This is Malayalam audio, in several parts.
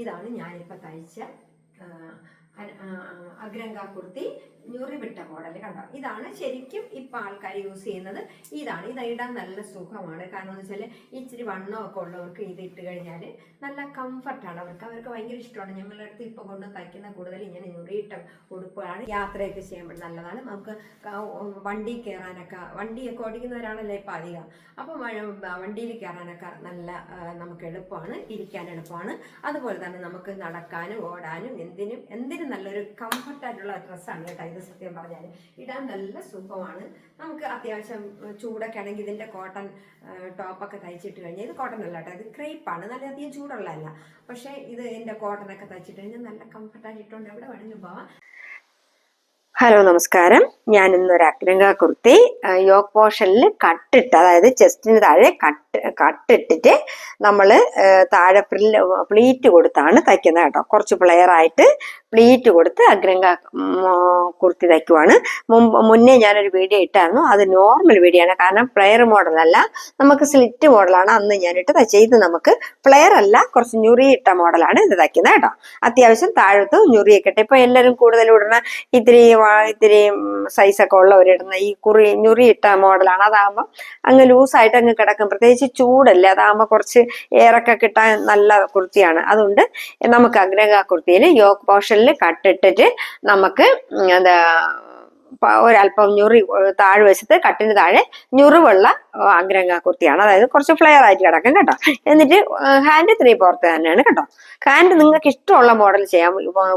ഇതാണ് ഞാനിപ്പോൾ തയ്ച്ച ആ, അ- ആ, അഗ്രങ്ക കുർത്തി ഞുറി വിട്ട മോഡൽ കണ്ടോ? ഇതാണ് ശരിക്കും ഇപ്പം ആൾക്കാർ യൂസ് ചെയ്യുന്നത്. ഇതാണ്. ഇത് ഇടാൻ നല്ല സുഖമാണ്. കാരണം എന്ന് വെച്ചാൽ ഇച്ചിരി വണ്ണമൊക്കെ ഉള്ളവർക്ക് ഇത് ഇട്ട് കഴിഞ്ഞാൽ നല്ല കംഫർട്ടാണ് അവർക്ക് അവർക്ക് ഭയങ്കര ഇഷ്ടമാണ്. ഞങ്ങളുടെ അടുത്ത് ഇപ്പൊ കൊണ്ട് തയ്ക്കുന്ന കൂടുതൽ ഇങ്ങനെ ഞുറിയിട്ട ഉടുപ്പാണ് യാത്രയൊക്കെ ചെയ്യുമ്പോൾ നല്ലതാണ്. നമുക്ക് വണ്ടി കയറാനൊക്കെ വണ്ടിയൊക്കെ ഓടിക്കുന്നവരാണല്ലോ ഇപ്പം അധികം. അപ്പം വണ്ടിയിൽ കയറാനൊക്കെ നല്ല നമുക്ക് എളുപ്പമാണ്. ഇരിക്കാൻ എളുപ്പമാണ്. അതുപോലെ തന്നെ നമുക്ക് നടക്കാനും ഓടാനും എന്തിനും എന്തിനും നല്ലൊരു കംഫർട്ടായിട്ടുള്ള ഡ്രസ്സാണ് കേട്ടോ ഇത് സത്യം പറഞ്ഞാൽ ഇടാൻ നല്ല സുഖമാണ്. നമുക്ക് അത്യാവശ്യം ചൂടൊക്കെ ആണെങ്കിൽ ഇതിന്റെ കോട്ടൺ ടോപ്പൊക്കെ തയ്ച്ചിട്ട് കഴിഞ്ഞാൽ ഇത് കോട്ടൺ അല്ല കേട്ടോ ഇത് ക്രേപ്പാണ് നല്ല അധികം ചൂടുള്ളതല്ല. പക്ഷേ ഇത് എന്റെ കോട്ടണൊക്കെ തയ്ച്ചിട്ട് കഴിഞ്ഞാൽ നല്ല കംഫർട്ടായിട്ട് ഇട്ടുകൊണ്ട് എവിടെ വേണമെങ്കിലും പോവാം. ഹലോ നമസ്കാരം. ഞാൻ ഇന്നൊരു അഗ്രങ്ക കുർത്തി യോഗ് പോർഷനിൽ കട്ടിട്ട് അതായത് ചെസ്റ്റിന് താഴെ കട്ട് കട്ടിട്ടിട്ട് നമ്മൾ താഴെ പ്ലീറ്റ് കൊടുത്താണ് തയ്ക്കുന്നത് കേട്ടോ. കുറച്ച് പ്ലെയർ ആയിട്ട് പ്ലീറ്റ് കൊടുത്ത് അഗ്രങ്ക കുർത്തി തയ്ക്കുവാണ്. മുമ്പ് മുന്നേ ഞാനൊരു വീഡിയോ ഇട്ടായിരുന്നു. അത് നോർമൽ വീഡിയോ ആണ്. കാരണം പ്ലെയർ മോഡലല്ല നമുക്ക് സ്ലിറ്റ് മോഡലാണ് അന്ന് ഞാനിട്ട് ഇത് നമുക്ക് പ്ലെയർ അല്ല. കുറച്ച് ഞുറി ഇട്ട മോഡലാണ് ഇത് തയ്ക്കുന്നത് കേട്ടോ. അത്യാവശ്യം താഴത്ത് ഞുറിയൊക്കെ ഇട്ട്. ഇപ്പൊ എല്ലാവരും കൂടുതൽ ഇടുന്ന ഇത്തിരി ഇത്തിരി സൈസൊക്കെ ഉള്ളവരിടുന്ന ഈ കുറി ഞുറി ഇട്ട മോഡലാണ് അതാകുമ്പോൾ അങ്ങ് ലൂസായിട്ട് അങ്ങ് കിടക്കും. പ്രത്യേകിച്ച് ചൂടല്ലേ? അതാകുമ്പോൾ കുറച്ച് എയറൊക്കെ കിട്ടാൻ നല്ല കുർത്തിയാണ്. അതുകൊണ്ട് നമുക്ക് അഗ്രഹ കുർത്തിയിൽ യോഗ പോർഷനിൽ കട്ടിട്ടിട്ട് നമുക്ക് എന്താ ഒരല്പം ഞുറി താഴ്വശത്ത് കട്ടിന് താഴെ ഞുറിവുള്ള അഗ്രഹ കുർത്തിയാണ്. അതായത് കുറച്ച് ഫ്ലെയർ ആയിട്ട് കിടക്കും കേട്ടോ. എന്നിട്ട് ഹാൻഡ് ത്രീ ഫോർത്ത് തന്നെയാണ് കേട്ടോ. ഹാൻഡ് നിങ്ങൾക്ക് ഇഷ്ടമുള്ള മോഡൽ ചെയ്യാം.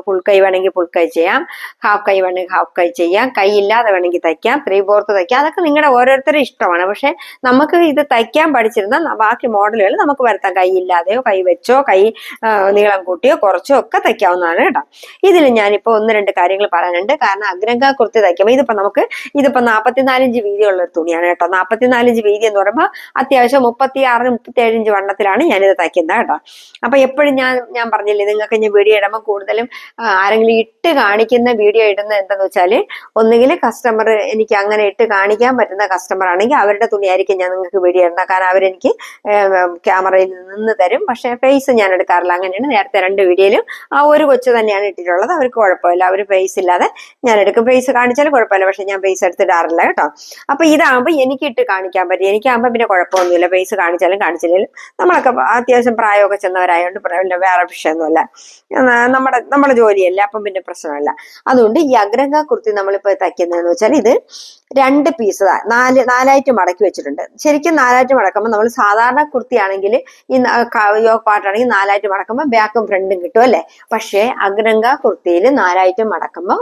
ഫുൾ കൈ വേണമെങ്കിൽ ഫുൾ കൈ ചെയ്യാം. ഹാഫ് കൈ വേണമെങ്കിൽ ഹാഫ് കൈ ചെയ്യാം. കൈ ഇല്ലാതെ വേണമെങ്കിൽ തയ്ക്കാം. Three fourth തയ്ക്കാം. അതൊക്കെ നിങ്ങളുടെ ഓരോരുത്തരുടെ ഇഷ്ടമാണ്. പക്ഷെ നമുക്ക് ഇത് തയ്ക്കാൻ പഠിച്ചിരുന്ന ബാക്കി മോഡലുകൾ നമുക്ക് വരുത്താം. കൈ ഇല്ലാതെയോ കൈ വെച്ചോ കൈ നീളം കൂട്ടിയോ കുറച്ചോ ഒക്കെ തയ്ക്കാവുന്നതാണ് കേട്ടോ. ഇതിൽ ഞാനിപ്പോൾ ഒന്ന് രണ്ട് കാര്യങ്ങൾ പറയാനുണ്ട്. കാരണം അഗ്രഹ കുർത്തി തയ്ക്കുമ്പോൾ ഇതിപ്പോ നമുക്ക് ഇതിപ്പോ നാൽപ്പത്തിനാലിഞ്ച് വീതിയുള്ള ഒരു തുണിയാണ് കേട്ടോ. നാൽപ്പത്തിനാലിഞ്ച് വീതി എന്ന് പറയുമ്പോൾ അത്യാവശ്യം മുപ്പത്തി ആറിന് മുപ്പത്തി ഏഴിഞ്ച് വണ്ണത്തിലാണ് ഞാനിത് തയ്ക്കുന്നത് കേട്ടോ. അപ്പൊ എപ്പോഴും ഞാൻ ഞാൻ പറഞ്ഞില്ലേ നിങ്ങൾക്ക് ഞാൻ വീഡിയോ ഇടുമ്പോൾ കൂടുതലും ആരെങ്കിലും ഇട്ട് കാണിക്കുന്ന വീഡിയോ ഇടുന്ന എന്താന്ന് വെച്ചാൽ ഒന്നുകിൽ കസ്റ്റമർ എനിക്ക് അങ്ങനെ ഇട്ട് കാണിക്കാൻ പറ്റുന്ന കസ്റ്റമർ ആണെങ്കിൽ അവരുടെ തുണിയായിരിക്കും ഞാൻ നിങ്ങൾക്ക് വീഡിയോ ഇടുന്നത് കാരണം അവരെനിക്ക് ക്യാമറയിൽ നിന്ന് തരും. പക്ഷെ ഫേസ് ഞാൻ എടുക്കാറില്ല. അങ്ങനെയാണ് നേരത്തെ രണ്ട് വീഡിയോയിലും ആ ഒരു കൊച്ചു തന്നെയാണ് ഇട്ടിട്ടുള്ളത്. അവർക്ക് കുഴപ്പമില്ല. അവർ ഫേസ് ഇല്ലാതെ ഞാൻ എടുക്കും. ഫേസ് കാണിച്ചാലും കുഴപ്പമില്ല. പക്ഷെ ഞാൻ ബേസ് എടുത്തിടാറില്ല കേട്ടോ. അപ്പൊ ഇതാകുമ്പോൾ എനിക്ക് ഇട്ട് കാണിക്കാൻ പറ്റും. എനിക്കാകുമ്പോൾ പിന്നെ കുഴപ്പമൊന്നുമില്ല. ബേസ് കാണിച്ചാലും കാണിച്ചില്ലെങ്കിലും നമ്മളൊക്കെ അത്യാവശ്യം പ്രായമൊക്കെ ചെന്നവരായതുകൊണ്ട് പിന്നെ വേറെ വിഷയമൊന്നുമല്ല നമ്മുടെ നമ്മുടെ ജോലിയല്ല. അപ്പം പിന്നെ പ്രശ്നമല്ല. അതുകൊണ്ട് ഈ അഗ്രഹ കുർത്തി നമ്മളിപ്പോൾ തയ്ക്കുന്നതെന്ന് വെച്ചാൽ ഇത് രണ്ട് പീസ് നാല് നാലായിട്ട് മടക്കി വെച്ചിട്ടുണ്ട്. ശരിക്കും നാലായിട്ട് മടക്കുമ്പോൾ നമ്മൾ സാധാരണ കുർത്തിയാണെങ്കിൽ ഈ യോഗ പാട്ടാണെങ്കിൽ നാലായിട്ട് മടക്കുമ്പോൾ ബാക്കും ഫ്രണ്ടും കിട്ടും അല്ലേ? പക്ഷേ അഗ്രഹ കുർത്തിയിൽ നാലായിട്ട് മടക്കുമ്പോൾ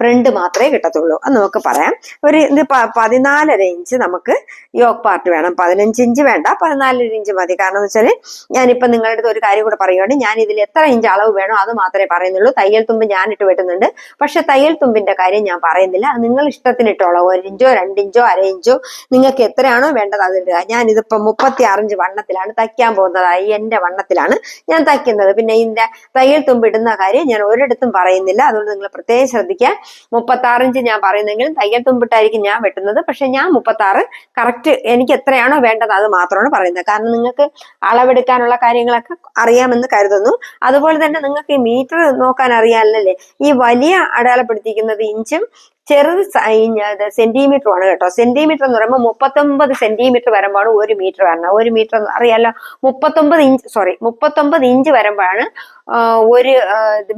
ഫ്രണ്ട് മാത്രമേ കിട്ടത്തുള്ളൂ. അത് നമുക്ക് പറയാം. ഒരു ഇത് പതിനാലര ഇഞ്ച് നമുക്ക് യോക്ക് പാർട്ട് വേണം. പതിനഞ്ച് ഇഞ്ച് വേണ്ട. പതിനാലര ഇഞ്ച് മതി. കാരണം എന്ന് വെച്ചാൽ ഞാനിപ്പോൾ നിങ്ങളുടെ അടുത്ത് ഒരു കാര്യം കൂടെ പറയുകയാണ് ഞാൻ ഇതിൽ എത്ര ഇഞ്ച് അളവ് വേണോ അത് മാത്രമേ പറയുന്നുള്ളൂ. തയ്യൽ തുമ്പ് ഞാൻ ഇട്ട് വെട്ടുന്നുണ്ട്. പക്ഷെ തയ്യൽ തുമ്പിന്റെ കാര്യം ഞാൻ പറയുന്നില്ല. നിങ്ങൾ ഇഷ്ടത്തിന് ഇട്ടോളൂ ഒരു ഇഞ്ചോ രണ്ട് ഇഞ്ചോ അര ഇഞ്ചോ നിങ്ങൾക്ക് എത്രയാണോ വേണ്ടത് അത് ഇടുക. ഞാൻ ഇതിപ്പോൾ മുപ്പത്തി ആറിഞ്ച് വണ്ണത്തിലാണ് തയ്ക്കാൻ പോകുന്നതായി എന്റെ വണ്ണത്തിലാണ് ഞാൻ തയ്ക്കുന്നത്. പിന്നെ ഇതിന്റെ തയ്യൽ തുമ്പ് ഇടുന്ന കാര്യം ഞാൻ ഒരിടത്തും പറയുന്നില്ല. അതുകൊണ്ട് നിങ്ങൾ പ്രത്യേകം ശ്രദ്ധിക്കുക. മുപ്പത്തി ഇഞ്ച് ഞാൻ പറയുന്നെങ്കിലും തയ്യൽ തുമ്പിട്ടായിരിക്കും ഞാൻ വെട്ടുന്നത്. പക്ഷെ ഞാൻ മുപ്പത്തി ആറ് കറക്റ്റ് എനിക്ക് എത്രയാണോ വേണ്ടത് അത് മാത്രമാണ് പറയുന്നത്. കാരണം നിങ്ങൾക്ക് അളവെടുക്കാനുള്ള കാര്യങ്ങളൊക്കെ അറിയാമെന്ന് കരുതുന്നു. അതുപോലെ തന്നെ നിങ്ങൾക്ക് ഈ മീറ്റർ നോക്കാൻ അറിയാമല്ലേ ഈ വലിയ അടയാളപ്പെടുത്തിയിരിക്കുന്നത് ഇഞ്ചും ചെറുത് സെന്റിമീറ്റർ ആണ് കേട്ടോ. സെന്റിമീറ്റർ എന്ന് പറയുമ്പോൾ മുപ്പത്തൊമ്പത് സെന്റിമീറ്റർ വരുമ്പോഴാണ് ഒരു മീറ്റർ വരണം ഒരു മീറ്റർ അറിയാലോ മുപ്പത്തൊമ്പത് ഇഞ്ച് സോറി മുപ്പത്തൊമ്പത് ഇഞ്ച് വരുമ്പോഴാണ് ഒരു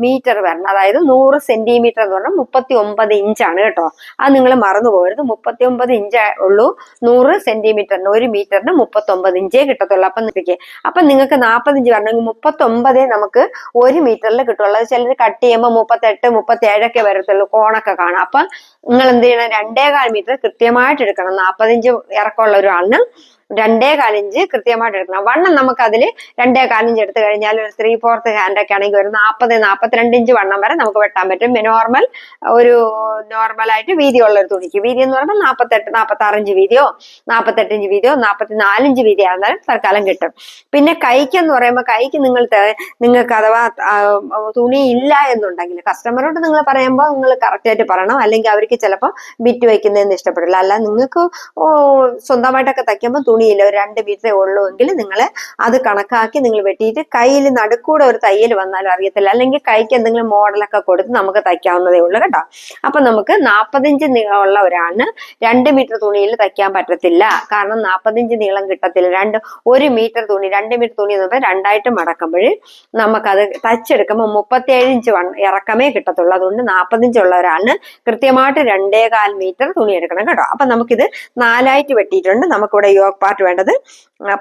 മീറ്റർ വരണം അതായത് നൂറ് സെന്റിമീറ്റർ എന്ന് പറഞ്ഞാൽ മുപ്പത്തി ഒമ്പത് ഇഞ്ചാണ് കേട്ടോ. അത് നിങ്ങൾ മറന്നു പോകരുത്. മുപ്പത്തി ഒമ്പത് ഇഞ്ച് ഉള്ളൂ. നൂറ് സെന്റിമീറ്ററിന് ഒരു മീറ്ററിന് മുപ്പത്തി ഒമ്പത് ഇഞ്ചേ കിട്ടത്തുള്ളൂ. അപ്പം നിങ്ങൾക്ക് അപ്പം നിങ്ങൾക്ക് നാൽപ്പത്തഞ്ച് വരണമെങ്കിൽ മുപ്പത്തൊമ്പതേ നമുക്ക് ഒരു മീറ്ററിൽ കിട്ടുള്ളൂ. അത് ചിലർ കട്ട് ചെയ്യുമ്പോൾ മുപ്പത്തെട്ട് മുപ്പത്തി ഏഴൊക്കെ വരത്തുള്ളൂ. കോണൊക്കെ കാണാം. അപ്പം നിങ്ങൾ എന്ത് ചെയ്യണം രണ്ടേകാൽ മീറ്റർ കൃത്യമായിട്ട് എടുക്കണം നാൽപ്പതിഞ്ച് ഇറക്കമുള്ള ഒരാളിന് രണ്ടേ കാലിഞ്ച് കൃത്യമായിട്ട് എടുക്കണം. വണ്ണം നമുക്ക് അതിൽ രണ്ടേ കാലിഞ്ച് എടുത്തു കഴിഞ്ഞാൽ ഒരു ത്രീ ഫോർത്ത് ഹാൻഡ് ഒക്കെ ആണെങ്കിൽ ഒരു നാൽപ്പത് നാൽപ്പത്തിരണ്ട് ഇഞ്ച് വണ്ണം വരെ നമുക്ക് വെട്ടാൻ പറ്റും. നോർമൽ ഒരു നോർമൽ നോർമലായിട്ട് വീതിയുള്ള ഒരു തുണിക്ക്. വീതി എന്ന് പറയുമ്പോൾ നാൽപ്പത്തെട്ട് നാൽപ്പത്തി ആറ് ഇഞ്ച് വീതിയോ നാൽപ്പത്തെട്ട് ഇഞ്ച് വീതിയോ നാൽപ്പത്തി നാലിഞ്ച് വീതി ആയിരുന്നാലും തൽക്കാലം കിട്ടും. പിന്നെ കൈക്ക് എന്ന് പറയുമ്പോൾ കൈക്ക് നിങ്ങൾ നിങ്ങൾക്ക് അഥവാ തുണി ഇല്ല എന്നുണ്ടെങ്കിൽ കസ്റ്റമറോട് നിങ്ങൾ പറയുമ്പോൾ നിങ്ങൾ കറക്റ്റായിട്ട് പറയണം. അല്ലെങ്കിൽ അവർക്ക് ചിലപ്പോൾ ബിറ്റ് വയ്ക്കുന്നതെന്ന് ഇഷ്ടപ്പെടില്ല. അല്ല നിങ്ങൾക്ക് സ്വന്തമായിട്ടൊക്കെ തയ്ക്കുമ്പോൾ തുണി തുണിയിൽ ഒരു രണ്ട് മീറ്ററേ ഉള്ളൂ എങ്കിൽ നിങ്ങൾ അത് കണക്കാക്കി നിങ്ങൾ വെട്ടിയിട്ട് കയ്യിൽ നടുക്കൂടെ ഒരു തയ്യൽ വന്നാലും അറിയത്തില്ല. അല്ലെങ്കിൽ കൈക്ക് എന്തെങ്കിലും മോഡലൊക്കെ കൊടുത്ത് നമുക്ക് തയ്ക്കാവുന്നതേ ഉള്ളൂ കേട്ടോ. അപ്പൊ നമുക്ക് നാൽപ്പത്തഞ്ച് നീളമുള്ള ഒരാളിന് രണ്ട് മീറ്റർ തുണിയിൽ തയ്ക്കാൻ പറ്റത്തില്ല. കാരണം നാൽപ്പത്തഞ്ച് നീളം കിട്ടത്തില്ല. രണ്ട് ഒരു മീറ്റർ തുണി രണ്ട് മീറ്റർ തുണി എന്ന് പറയുമ്പോൾ രണ്ടായിട്ട് മടക്കുമ്പോൾ നമുക്കത് തയ്ച്ചെടുക്കുമ്പോൾ മുപ്പത്തിയേഴ് ഇഞ്ച് ഇറക്കമേ കിട്ടത്തുള്ളൂ. അതുകൊണ്ട് നാൽപ്പത്തഞ്ച് ഉള്ള ഒരാളിന് കൃത്യമായിട്ട് രണ്ടേകാൽ മീറ്റർ തുണി എടുക്കണം കേട്ടോ. അപ്പൊ നമുക്കിത് നാലായിട്ട് വെട്ടിയിട്ടുണ്ട്. നമുക്കിവിടെ യോഗ് പാർട്ട് വേണ്ടത്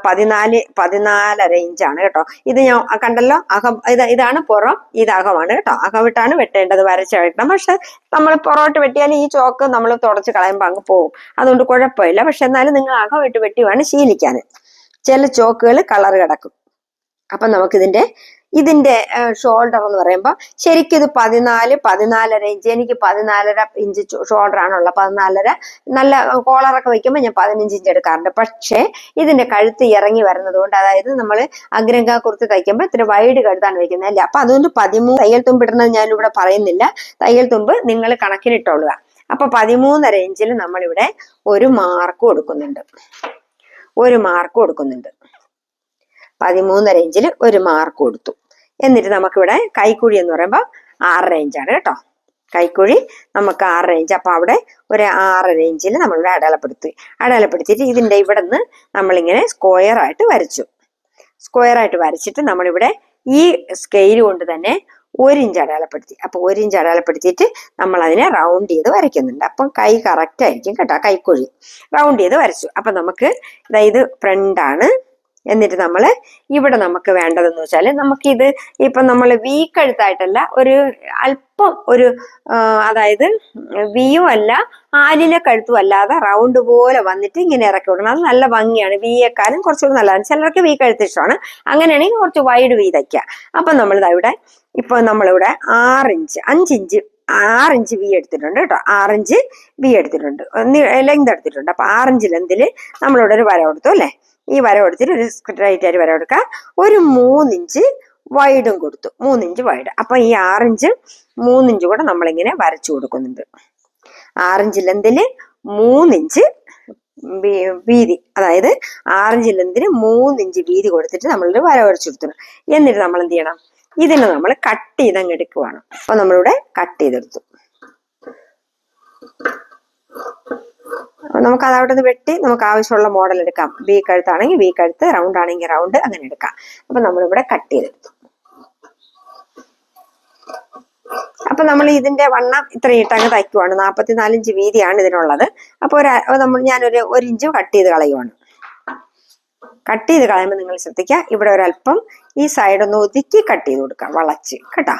പതിനാല് പതിനാലര ഇഞ്ചാണ് കേട്ടോ. ഇത് ഞാൻ കണ്ടല്ലോ അകം ഇത് ഇതാണ് പുറം ഇത് അകമാണ് കേട്ടോ. അകമിട്ടാണ് വെട്ടേണ്ടത് വരച്ച് വെട്ടണം. പക്ഷെ നമ്മൾ പുറോട്ട് വെട്ടിയാൽ ഈ ചോക്ക് നമ്മൾ തുടച്ച് കളയുമ്പോൾ അങ്ങ് പോകും അതുകൊണ്ട് കുഴപ്പമില്ല. പക്ഷെ എന്നാലും നിങ്ങൾ അകമിട്ട് വെട്ടി വേണം ശീലിക്കാൻ ചില ചോക്കുകൾ കളർ കിടക്കും. അപ്പൊ നമുക്കിതിന്റെ ഇതിന്റെ ഷോൾഡർ എന്ന് പറയുമ്പോൾ ശരിക്കും ഇത് പതിനാല് പതിനാലര ഇഞ്ച് എനിക്ക് പതിനാലര ഇഞ്ച് ഷോൾഡർ ആണുള്ളത്. പതിനാലര നല്ല കോളറൊക്കെ വെക്കുമ്പോൾ ഞാൻ പതിനഞ്ച് ഇഞ്ച് എടുക്കാറുണ്ട്. പക്ഷേ ഇതിന്റെ കഴുത്ത് ഇറങ്ങി വരുന്നത് കൊണ്ട് അതായത് നമ്മൾ അഗ്രങ്ക കുർത്തി തയ്ക്കുമ്പോൾ ഇത്തിരി വൈഡ് കഴുത്താണ് വെക്കുന്നത് അല്ലേ? അപ്പൊ അതുകൊണ്ട് പതിമൂന്ന് തയ്യൽ തുമ്പ് ഇടുന്നത് ഞാനിവിടെ പറയുന്നില്ല. തയ്യൽ തുമ്പ് നിങ്ങൾ കണക്കിനിട്ടോളുക. അപ്പൊ പതിമൂന്നര ഇഞ്ചിൽ നമ്മളിവിടെ ഒരു മാർക്ക് കൊടുക്കുന്നുണ്ട്. ഒരു മാർക്ക് കൊടുക്കുന്നുണ്ട്. പതിമൂന്നര ഇഞ്ചിൽ ഒരു മാർക്ക് കൊടുത്തു. എന്നിട്ട് നമുക്കിവിടെ കൈക്കുഴി എന്ന് പറയുമ്പോൾ ആറര ഇഞ്ചാണ് കേട്ടോ. കൈക്കുഴി നമുക്ക് ആറ് ഇഞ്ച്. അപ്പൊ അവിടെ ഒരു ആറ് ഇഞ്ചിൽ നമ്മളിവിടെ അടയാളപ്പെടുത്തി. അടയാളപ്പെടുത്തിയിട്ട് ഇതിന്റെ ഇവിടെ നിന്ന് നമ്മളിങ്ങനെ സ്ക്വയർ ആയിട്ട് വരച്ചു. സ്ക്വയർ ആയിട്ട് വരച്ചിട്ട് നമ്മളിവിടെ ഈ സ്കെയിൽ കൊണ്ട് തന്നെ ഒരു ഇഞ്ച് അടയാളപ്പെടുത്തി. അപ്പോൾ ഒരു ഇഞ്ച് അടയാളപ്പെടുത്തിയിട്ട് നമ്മൾ അതിനെ റൗണ്ട് ചെയ്ത് വരയ്ക്കുന്നുണ്ട്. അപ്പം കൈ കറക്റ്റ് ആയിരിക്കും കേട്ടോ കൈക്കുഴി. റൗണ്ട് ചെയ്ത് വരച്ചു. അപ്പൊ നമുക്ക് ഇത് ഫ്രണ്ടാണ് എന്നിട്ട് നമ്മൾ ഇവിടെ നമുക്ക് വേണ്ടതെന്ന് വെച്ചാൽ നമുക്കിത് ഇപ്പം നമ്മൾ വീക്ക് കഴുത്തായിട്ടല്ല ഒരു അല്പം ഒരു അതായത് വിയും അല്ല ആലിലെ കഴുത്തും അല്ലാതെ റൗണ്ട് പോലെ വന്നിട്ട് ഇങ്ങനെ ഇറക്കി വിടണം അത് നല്ല ഭംഗിയാണ്. വിയേക്കാളും കുറച്ചുകൂടി നല്ലതാണ്. ചിലർക്ക് വി കഴുത്ത് ഇഷ്ടമാണ്. അങ്ങനെയാണെങ്കിൽ കുറച്ച് വൈഡ് വി തയ്ക്കുക. അപ്പം നമ്മളിതാ ഇവിടെ ഇപ്പൊ നമ്മളിവിടെ ആറിഞ്ച് അഞ്ചിഞ്ച് ആറിഞ്ച് വി എടുത്തിട്ടുണ്ട് കേട്ടോ. ആറിഞ്ച് വി എടുത്തിട്ടുണ്ട്. ലെങ്ത് എടുത്തിട്ടുണ്ട്. അപ്പൊ ആറിഞ്ച് ലെങ്തിൽ നമ്മളിവിടെ ഒരു വര കൊടുത്തു അല്ലേ? ഈ വര കൊടുത്തിട്ട് ഒരു സ്ട്രൈറ്റ് ആയിട്ട് വര കൊടുക്കുക. ഒരു മൂന്നിഞ്ച് വൈഡും കൊടുത്തു. മൂന്നിഞ്ച് വൈഡ് അപ്പൊ ഈ ആറിഞ്ച് മൂന്നിഞ്ച് കൂടെ നമ്മളിങ്ങനെ വരച്ചു കൊടുക്കുന്നുണ്ട്. ആറിഞ്ച് ലെന്തിൽ മൂന്നിഞ്ച് വീതി. അതായത് ആറിഞ്ച് ലെന്തിന് മൂന്നിഞ്ച് വീതി കൊടുത്തിട്ട് നമ്മളൊരു വര വരച്ചു കൊടുത്തു എന്നിട്ട് നമ്മൾ എന്ത് ചെയ്യണം? ഇതിനെ നമ്മൾ കട്ട് ചെയ്ത് അങ്ങ് എടുക്കുവാണ്. അപ്പൊ നമ്മളിവിടെ കട്ട് ചെയ്തെടുത്തു. നമുക്ക് അത് അവിടെ നിന്ന് വെട്ടി നമുക്ക് ആവശ്യമുള്ള മോഡൽ എടുക്കാം. വി കഴുത്താണെങ്കിൽ വി കഴുത്ത് റൗണ്ട് ആണെങ്കിൽ റൗണ്ട് അങ്ങനെ എടുക്കാം. അപ്പൊ നമ്മളിവിടെ കട്ട് ചെയ്തെടുത്തു. അപ്പൊ നമ്മൾ ഇതിന്റെ വണ്ണം ഇത്ര ഇട്ടങ്ങ് തയ്ക്കുവാണ്. നാൽപ്പത്തിനാല് ഇഞ്ച് വീതിയാണ് ഇതിനുള്ളത്. അപ്പൊ ഒരു നമ്മൾ ഞാനൊരു ഒരു ഇഞ്ച് കട്ട് ചെയ്ത് കളയുവാണ്. കട്ട് ചെയ്ത് കളയുമ്പോൾ നിങ്ങൾ ശ്രദ്ധിക്കുക ഇവിടെ ഒരല്പം ഈ സൈഡ് ഒന്ന് ഒതുക്കി കട്ട് ചെയ്ത് കൊടുക്കുക വളച്ച്. കേട്ടാ?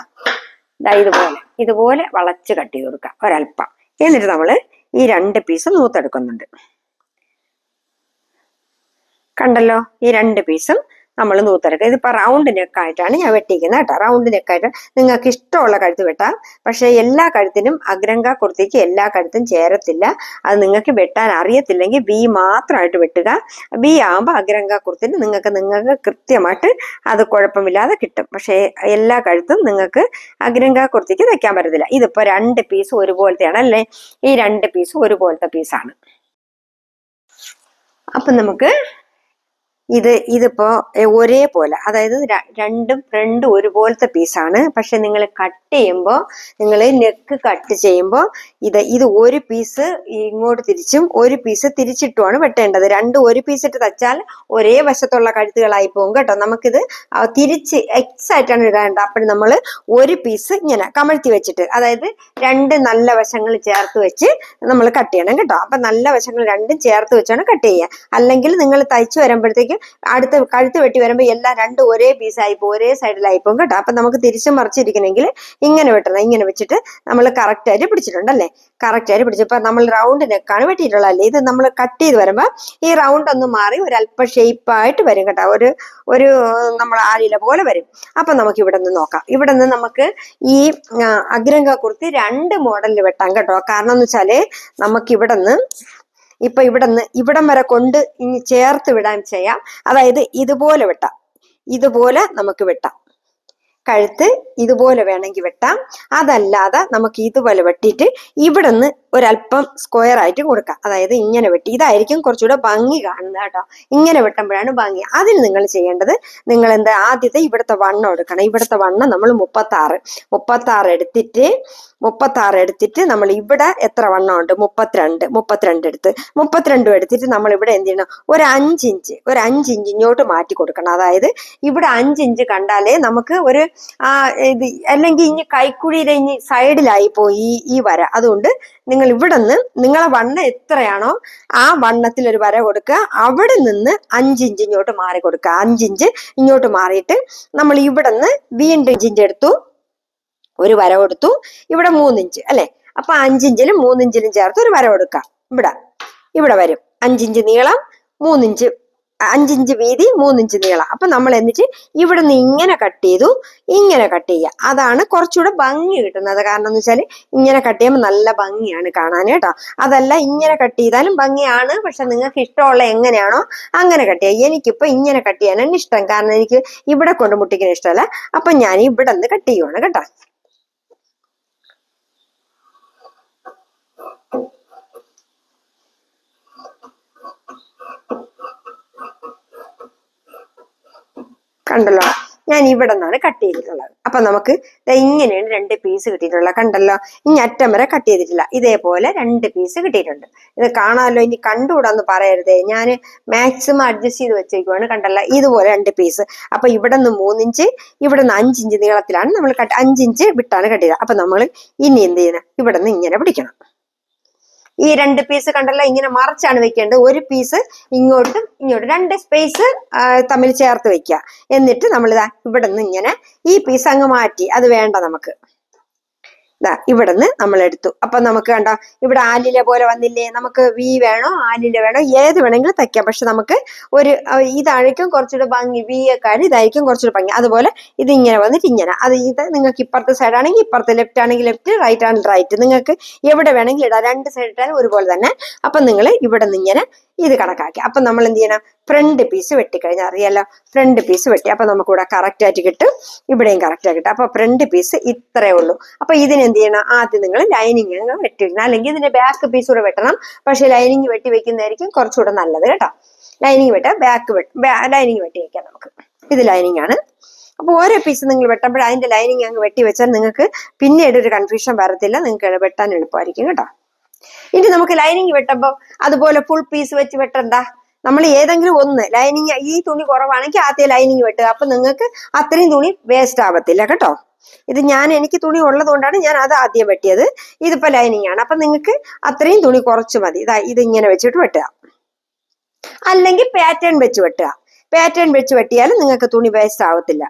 ഇതാ ഇതുപോലെ. ഇതുപോലെ വളച്ച് കട്ട് ചെയ്ത് കൊടുക്കുക ഒരല്പം. എന്നിട്ട് നമ്മൾ ഈ രണ്ട് പീസ് നൂത്തെടുക്കുന്നുണ്ട് കണ്ടല്ലോ? ഈ രണ്ട് പീസും നമ്മൾ നൂത്തെടുക്കുക ഇതിപ്പോൾ റൗണ്ട് നെക്കായിട്ടാണ് ഞാൻ വെട്ടിക്കുന്നത് കേട്ടോ. റൗണ്ട് നെക്കായിട്ട് നിങ്ങൾക്ക് ഇഷ്ടമുള്ള കഴുത്ത് വെട്ടാം. പക്ഷേ എല്ലാ കഴുത്തിനും അഗ്രങ്ക കുർത്തിക്ക് എല്ലാ കഴുത്തും ചേരത്തില്ല. അത് നിങ്ങൾക്ക് വെട്ടാൻ അറിയത്തില്ലെങ്കിൽ ബി മാത്രമായിട്ട് വെട്ടുക. ബി ആകുമ്പോൾ അഗ്രങ്ക കുർത്തിന് നിങ്ങൾക്ക് നിങ്ങൾക്ക് കൃത്യമായിട്ട് അത് കുഴപ്പമില്ലാതെ കിട്ടും. പക്ഷേ എല്ലാ കഴുത്തും നിങ്ങൾക്ക് അഗ്രങ്ക കുർത്തിക്ക് തയ്ക്കാൻ പറ്റത്തില്ല. ഇതിപ്പോൾ രണ്ട് പീസ് ഒരുപോലത്തെയാണ് അല്ലേ? ഈ രണ്ട് പീസ് ഒരുപോലത്തെ പീസാണ് അപ്പം നമുക്ക് ഇത് ഒരേ പോലെ അതായത് രണ്ടും രണ്ടും ഫ്രണ്ട് ഒരുപോലത്തെ പീസാണ് പക്ഷെ നിങ്ങൾ കട്ട് ചെയ്യുമ്പോൾ നിങ്ങൾ നെക്ക് കട്ട് ചെയ്യുമ്പോൾ ഇത് ഇത് ഒരു പീസ് ഇങ്ങോട്ട് തിരിച്ചും ഒരു പീസ് തിരിച്ചിട്ടുമാണ് വെട്ടേണ്ടത്. രണ്ടും ഒരു പീസ് ഇട്ട് തച്ചാൽ ഒരേ വശത്തുള്ള കഴുത്തുകളായി പോകും കേട്ടോ. നമുക്കിത് തിരിച്ച് എക്സായിട്ടാണ് ഇടേണ്ടത് അപ്പോൾ നമ്മൾ ഒരു പീസ് ഇങ്ങനെ കമഴ്ത്തി വെച്ചിട്ട് അതായത് രണ്ട് നല്ല വശങ്ങൾ ചേർത്ത് വെച്ച് നമ്മൾ കട്ട് ചെയ്യണം കേട്ടോ. അപ്പൊ നല്ല വശങ്ങൾ രണ്ടും ചേർത്ത് വെച്ചാണ് കട്ട് ചെയ്യുക. അല്ലെങ്കിൽ നിങ്ങൾ തയ്ച്ചു വരുമ്പോഴത്തേക്ക് അടുത്ത കഴുത്ത് വെട്ടി വരുമ്പോൾ എല്ലാം രണ്ടും ഒരേ പീസായി പോകും ഒരേ സൈഡിലായി പോകും കേട്ടോ. അപ്പൊ നമുക്ക് തിരിച്ച് മറിച്ചിരിക്കണമെങ്കിൽ ഇങ്ങനെ വെട്ടണം. ഇങ്ങനെ വെച്ചിട്ട് നമ്മൾ കറക്റ്റായിട്ട് പിടിച്ചിട്ടുണ്ടല്ലേ? കറക്റ്റായിട്ട് പിടിച്ചു. ഇപ്പൊ നമ്മൾ റൗണ്ട് നെക്കാണ് വെട്ടിയിട്ടുള്ളതല്ലേ? ഇത് നമ്മൾ കട്ട് ചെയ്ത് വരുമ്പോൾ ഈ റൗണ്ട് ഒന്ന് മാറി ഒരു അല്പ ഷേപ്പായിട്ട് വരും കേട്ടോ. ഒരു ഒരു നമ്മൾ ആലില പോലെ വരും. അപ്പൊ നമുക്ക് ഇവിടെ നിന്ന് നോക്കാം. ഇവിടെ നിന്ന് നമുക്ക് ഈ അഗ്രങ്ക കുർത്തി രണ്ട് മോഡലിൽ വെട്ടാം കേട്ടോ. കാരണം എന്ന് വെച്ചാൽ നമുക്ക് ഇവിടെ നിന്ന് ഇപ്പൊ ഇവിടെ നിന്ന് ഇവിടം വരെ കൊണ്ട് ഇനി ചേർത്ത് വിടാൻ ചെയ്യാം. അതായത് ഇതുപോലെ വെട്ടാം. ഇതുപോലെ നമുക്ക് വെട്ടാം. കഴുത്ത് ഇതുപോലെ വേണമെങ്കിൽ വെട്ടാം. അതല്ലാതെ നമുക്ക് ഇതുപോലെ വെട്ടിയിട്ട് ഇവിടെ നിന്ന് ഒരല്പം സ്ക്വയർ ആയിട്ട് കൊടുക്കാം. അതായത് ഇങ്ങനെ വെട്ടി. ഇതായിരിക്കും കുറച്ചുകൂടെ ഭംഗി കാണുന്നത് കേട്ടോ. ഇങ്ങനെ വെട്ടുമ്പോഴാണ് ഭംഗി. അതിന് നിങ്ങൾ ചെയ്യേണ്ടത് നിങ്ങൾ എന്താ ആദ്യത്തെ ഇവിടുത്തെ വണ്ണം എടുക്കണം. ഇവിടുത്തെ വണ്ണം നമ്മൾ മുപ്പത്താറ്. മുപ്പത്താറ് എടുത്തിട്ട് മുപ്പത്താറ് എടുത്തിട്ട് നമ്മൾ ഇവിടെ എത്ര വണ്ണം ഉണ്ട്? മുപ്പത്തിരണ്ട്. മുപ്പത്തിരണ്ട് എടുത്ത്. മുപ്പത്തിരണ്ടും എടുത്തിട്ട് നമ്മൾ ഇവിടെ എന്ത് ചെയ്യണം? ഒരു അഞ്ചിഞ്ച് ഒരു അഞ്ചിഞ്ച് ഇങ്ങോട്ട് മാറ്റി കൊടുക്കണം. അതായത് ഇവിടെ അഞ്ചിഞ്ച് കണ്ടാലേ നമുക്ക് ഒരു ഇത് അല്ലെങ്കിൽ ഇനി കൈക്കുഴിയിലെ ഇനി സൈഡിലായി പോയി ഈ വര. അതുകൊണ്ട് നിങ്ങൾ ഇവിടെ നിന്ന് നിങ്ങളെ വണ്ണം എത്രയാണോ ആ വണ്ണത്തിൽ ഒരു വര കൊടുക്കുക. അവിടെ നിന്ന് അഞ്ചിഞ്ച് ഇങ്ങോട്ട് മാറി കൊടുക്കുക. അഞ്ചിഞ്ച് ഇങ്ങോട്ട് മാറിയിട്ട് നമ്മൾ ഇവിടെ നിന്ന് വീണ്ടും ഇഞ്ചിഞ്ച് എടുത്തു ഒരു വര കൊടുത്തു. ഇവിടെ മൂന്നിഞ്ച് അല്ലെ? അപ്പൊ അഞ്ചിഞ്ചിലും മൂന്നിഞ്ചിലും ചേർത്ത് ഒരു വര കൊടുക്കാം ഇവിടെ ഇവിടെ വരും. അഞ്ചിഞ്ച് നീളം മൂന്നിഞ്ച് അഞ്ചിഞ്ച് വീതി മൂന്നിഞ്ച് നീളം. അപ്പൊ നമ്മൾ എന്നിട്ട് ഇവിടെ നിന്ന് ഇങ്ങനെ കട്ട് ചെയ്തു ഇങ്ങനെ കട്ട് ചെയ്യുക. അതാണ് കുറച്ചുകൂടെ ഭംഗി കിട്ടുന്നത്. കാരണം എന്ന് വെച്ചാൽ ഇങ്ങനെ കട്ട് ചെയ്യുമ്പോൾ നല്ല ഭംഗിയാണ് കാണാൻ കേട്ടോ. അതല്ല ഇങ്ങനെ കട്ട് ചെയ്താലും ഭംഗിയാണ്. പക്ഷെ നിങ്ങൾക്ക് ഇഷ്ടമുള്ള എങ്ങനെയാണോ അങ്ങനെ കട്ട് ചെയ്യുക. എനിക്കിപ്പോ ഇങ്ങനെ കട്ട് ചെയ്യാനാണ് ഇഷ്ടം. കാരണം എനിക്ക് ഇവിടെ കൊണ്ട് മുട്ടിക്കാൻ ഇഷ്ടമല്ല. അപ്പൊ ഞാൻ ഇവിടെ നിന്ന് കട്ട് ചെയ്യുവാണ് കേട്ടോ. കണ്ടല്ലോ? ഞാൻ ഇവിടെ നിന്നാണ് കട്ട് ചെയ്തിട്ടുള്ളത്. അപ്പൊ നമുക്ക് ഇങ്ങനെയാണ് രണ്ട് പീസ് കിട്ടിയിട്ടുള്ളത്. കണ്ടല്ലോ? ഇനി അറ്റം വരെ കട്ട് ചെയ്തിട്ടില്ല. ഇതേപോലെ രണ്ട് പീസ് കിട്ടിയിട്ടുണ്ട്. ഇത് കാണാമല്ലോ? ഇനി കണ്ടുകൂടാന്ന് പറയരുതേ. ഞാൻ മാക്സിമം അഡ്ജസ്റ്റ് ചെയ്ത് വെച്ചേക്കുവാണ്. കണ്ടല്ലോ? ഇതുപോലെ രണ്ട് പീസ് അപ്പൊ ഇവിടെ നിന്ന് മൂന്നിഞ്ച് ഇവിടെ നിന്ന് അഞ്ചിഞ്ച് നീളത്തിലാണ് നമ്മൾ കട്ട് അഞ്ചിഞ്ച് വിട്ടാണ് കട്ട് ചെയ്തത്. അപ്പൊ നമ്മൾ ഇനി എന്ത് ചെയ്യണം? ഇവിടെ നിന്ന് ഇങ്ങനെ പിടിക്കണം. ഈ രണ്ട് പീസ് കണ്ടല്ലോ ഇങ്ങനെ മറച്ചാണ് വെക്കേണ്ടത്. ഒരു പീസ് ഇങ്ങോട്ടും ഇങ്ങോട്ടും രണ്ട് സ്പേസ് തമ്മിൽ ചേർത്ത് വെക്കുക. എന്നിട്ട് നമ്മൾ ഇതാ ഇവിടെ നിന്ന് ഇങ്ങനെ ഈ പീസ് അങ്ങ് മാറ്റി. അത് വേണ്ട നമുക്ക്. ഇവിടുന്ന് നമ്മൾ എടുത്തു. അപ്പൊ നമുക്ക് കണ്ടോ ഇവിടെ ആലില പോലെ വന്നില്ലേ? നമുക്ക് വി വേണോ? ആലില വേണോ? ഏത് വേണമെങ്കിലും തയ്ക്കാം. പക്ഷെ നമുക്ക് ഒരു ഇതായിരിക്കും കുറച്ചുകൂടെ ഭംഗി. വി ഒക്കെ ഇതായിരിക്കും കുറച്ചുകൂടെ ഭംഗി. അതുപോലെ ഇത് ഇങ്ങനെ വന്നിട്ട് ഇങ്ങനെ. അത് ഇത് നിങ്ങൾക്ക് ഇപ്പുറത്തെ സൈഡ് ആണെങ്കിൽ ഇപ്പുറത്തെ ലെഫ്റ്റ് ആണെങ്കിൽ ലെഫ്റ്റ് റൈറ്റ് ആണെങ്കിൽ റൈറ്റ് നിങ്ങൾക്ക് എവിടെ വേണമെങ്കിലും ഇടാം. രണ്ട് സൈഡ് ഇട്ടാലും ഒരുപോലെ തന്നെ. അപ്പൊ നിങ്ങൾ ഇവിടെ നിന്ന് ഇങ്ങനെ ഇത് കണക്കാക്കി. അപ്പൊ നമ്മൾ എന്ത് ചെയ്യണം? ഫ്രണ്ട് പീസ് വെട്ടിക്കഴിഞ്ഞാൽ അറിയാലോ? ഫ്രണ്ട് പീസ് വെട്ടി. അപ്പൊ നമുക്ക് ഇവിടെ കറക്റ്റ് ആയിട്ട് കിട്ടും. ഇവിടെയും കറക്റ്റ് ആയിട്ട് കിട്ടും. അപ്പൊ ഫ്രണ്ട് പീസ് ഇത്രേ ഉള്ളൂ. അപ്പൊ ഇതിനെന്ത് ചെയ്യണം? ആദ്യം നിങ്ങൾ ലൈനിങ് വെട്ടി വെക്കണം അല്ലെങ്കിൽ ഇതിന്റെ ബാക്ക് പീസ് കൂടെ വെട്ടണം. പക്ഷെ ലൈനിങ് വെട്ടി വെക്കുന്നതായിരിക്കും കുറച്ചുകൂടെ നല്ലത് കേട്ടോ. ലൈനിങ് വെട്ടാം. ബാക്ക് ലൈനിങ് വെട്ടി വെക്കാം നമുക്ക്. ഇത് ലൈനിങ് ആണ്. അപ്പൊ ഓരോ പീസ് നിങ്ങൾ വെട്ടുമ്പോൾ അതിന്റെ ലൈനിങ് അങ്ങ് വെട്ടി വെച്ചാൽ നിങ്ങൾക്ക് പിന്നീട് ഒരു കൺഫ്യൂഷൻ വരത്തില്ല. നിങ്ങൾക്ക് വെട്ടാൻ എളുപ്പമായിരിക്കും കേട്ടോ. ഇനി നമുക്ക് ലൈനിങ് വെട്ടുമ്പോൾ അതുപോലെ ഫുൾ പീസ് വെച്ച് വെട്ടണ്ട. നമ്മൾ ഏതെങ്കിലും ഒന്ന് ലൈനിങ് ഈ തുണി കുറവാണെങ്കിൽ ആദ്യം ലൈനിങ് വെട്ടുക. അപ്പൊ നിങ്ങൾക്ക് അത്രയും തുണി വേസ്റ്റ് ആവത്തില്ല കേട്ടോ. ഇത് ഞാൻ എനിക്ക് തുണി ഉള്ളതുകൊണ്ടാണ് ഞാൻ അത് ആദ്യം വെട്ടിയത്. ഇതിപ്പോ ലൈനിങ് ആണ്. അപ്പൊ നിങ്ങൾക്ക് അത്രയും തുണി കുറച്ച് മതി. ഇതാ ഇത് ഇങ്ങനെ വെച്ചിട്ട് വെട്ടുക. അല്ലെങ്കിൽ പാറ്റേൺ വെച്ച് വെട്ടുക. പാറ്റേൺ വെച്ച് വെട്ടിയാൽ നിങ്ങൾക്ക് തുണി വേസ്റ്റ് ആവത്തില്ല.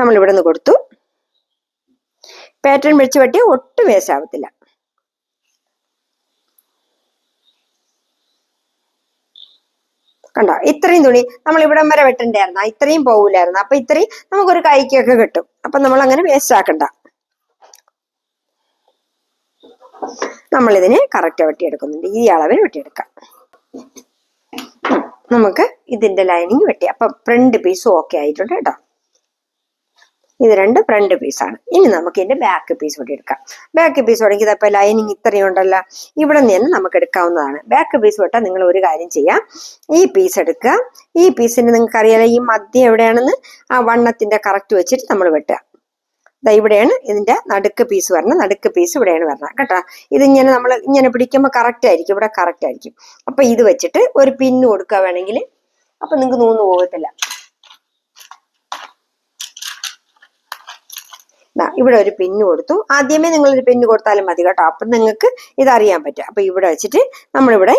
നമ്മൾ ഇവിടെ നിന്ന് കൊടുത്തു. പാറ്റേൺ വെച്ച് വെട്ടി ഒട്ടും വേസ്റ്റ് കണ്ടോ? ഇത്രയും തുണി നമ്മൾ ഇവിടം വരെ വെട്ടണ്ടായിരുന്നു ഇത്രയും പോകില്ലായിരുന്നു അപ്പൊ ഇത്രയും നമുക്കൊരു കൈക്കൊക്കെ കിട്ടും. അപ്പൊ നമ്മൾ അങ്ങനെ വേസ്റ്റ് ആക്കണ്ട. നമ്മൾ ഇതിനെ കറക്റ്റ് വെട്ടിയെടുക്കുന്നുണ്ട്. ഈ അളവിൽ വെട്ടിയെടുക്കാം. നമുക്ക് ഇതിന്റെ ലൈനിങ് വെട്ടി. അപ്പൊ ഫ്രണ്ട് പീസും ഓക്കെ ആയിട്ടുണ്ട് കേട്ടോ. ഇത് രണ്ട് ഫ്രണ്ട് പീസാണ് ഇനി നമുക്ക് ഇതിന്റെ ബാക്ക് പീസ് കൂടി എടുക്കാം. ബാക്ക് പീസ് തുടങ്ങി ഇതപ്പോ ലൈനിങ് ഇത്രയും ഉണ്ടല്ലോ. ഇവിടെ നിന്ന് നമുക്ക് എടുക്കാവുന്നതാണ്. ബാക്ക് പീസ് തൊട്ടാൽ നിങ്ങൾ ഒരു കാര്യം ചെയ്യാം. ഈ പീസ് എടുക്കുക. ഈ പീസിന് നിങ്ങൾക്ക് അറിയാലോ ഈ മധ്യം എവിടെയാണെന്ന്? ആ വണ്ണത്തിന്റെ കറക്റ്റ് വെച്ചിട്ട് നമ്മൾ വെട്ടുക. ഇവിടെയാണ് ഇതിന്റെ നടുക്ക് പീസ് വരണം നടുക്ക് പീസ് ഇവിടെയാണ് വരണം കേട്ടോ? ഇതിങ്ങനെ നമ്മൾ ഇങ്ങനെ പിടിക്കുമ്പോൾ കറക്റ്റ് ആയിരിക്കും. ഇവിടെ കറക്റ്റ് ആയിരിക്കും. അപ്പൊ ഇത് വെച്ചിട്ട് ഒരു പിന്ന് കൊടുക്കുക വേണമെങ്കിൽ. അപ്പൊ നിങ്ങൾക്ക് നൂന്ന് പോകത്തില്ല. ഇവിടെ ഒരു പിന്ന് കൊടുത്തു. ആദ്യമേ നിങ്ങൾ ഒരു പിന്ന് കൊടുത്താലും മതി കേട്ടോ. അപ്പം നിങ്ങൾക്ക് ഇതറിയാൻ പറ്റും. അപ്പം ഇവിടെ വെച്ചിട്ട് നമ്മളിവിടെ